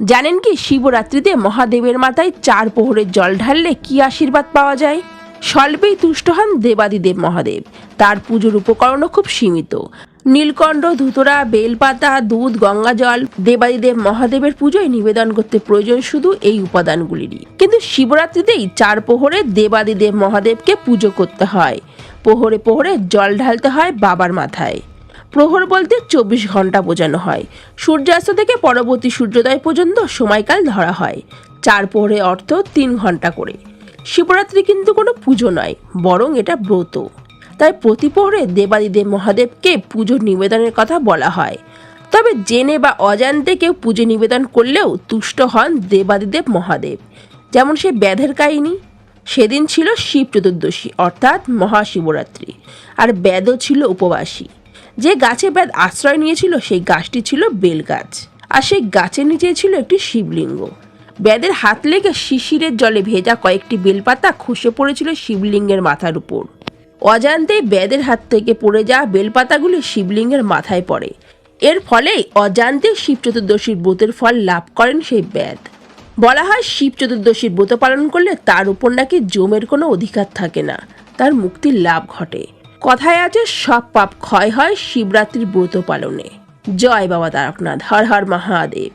জানেন কি, শিবরাত্রিতে মহাদেবের মাথায় চার পোহরের জল ঢাললে কি আশীর্বাদ পাওয়া যায়? স্বল্পেই তুষ্ট হন দেবাদিদেব মহাদেব। তার পুজোর উপকরণও খুব সীমিত। নীলকণ্ঠ, ধুতরা, বেলপাতা, দুধ গঙ্গাজল দেবাদিদেব মহাদেবের পুজোয় নিবেদন করতে প্রয়োজন শুধু এই উপাদানগুলিরই। কিন্তু শিবরাত্রিতেই চার পোহরে দেবাদিদেব মহাদেবকে পুজো করতে হয়। পোহরে পোহরে জল ঢালতে হয় বাবার মাথায়। প্রহর বলতে চব্বিশ ঘণ্টা বোঝানো হয়। সূর্যাস্ত থেকে পরবর্তী সূর্যোদয় পর্যন্ত সময়কাল ধরা হয়। চার প্রহরে অর্থ তিন ঘণ্টা করে। শিবরাত্রি কিন্তু কোনো পুজো নয়, বরং এটা ব্রত। তাই প্রতি প্রহরে দেবাদিদেব মহাদেবকে পুজো নিবেদনের কথা বলা হয়। তবে জেনে বা অজান্তে কেউ পুজো নিবেদন করলেও তুষ্ট হন দেবাদিদেব মহাদেব। যেমন সে ব্যাধের কাহিনী। সেদিন ছিল শিব চতুর্দশী, অর্থাৎ মহাশিবরাত্রি। আর ব্যাদও ছিল উপবাসী। যে গাছে ব্যাদ আশ্রয় নিয়েছিল, সেই গাছটি ছিল বেল গাছ। আর সেই গাছের নিচে ছিল একটি শিবলিঙ্গ। ব্যাদের হাত লেগে শিশিরের জলে ভেজা কয়েকটি বেলপাতা খসে পড়েছিল শিবলিঙ্গের মাথার উপর। অজান্তেই ব্যাদের হাত থেকে পড়ে যাওয়া বেলপাতাগুলি শিবলিঙ্গের মাথায় পড়ে। এর ফলে অজান্তে শিব চতুর্দশীর ব্রতের ফল লাভ করেন সেই ব্যাদ বলা হয় শিব চতুর্দশীর ব্রত পালন করলে তার উপর নাকি জমের কোনো অধিকার থাকে না, তার মুক্তির লাভ ঘটে। কথায় আছে, সব পাপ ক্ষয় হয় শিবরাত্রির ব্রত পালনে। জয় বাবা তারকনাথ, হর হর মহাদেব।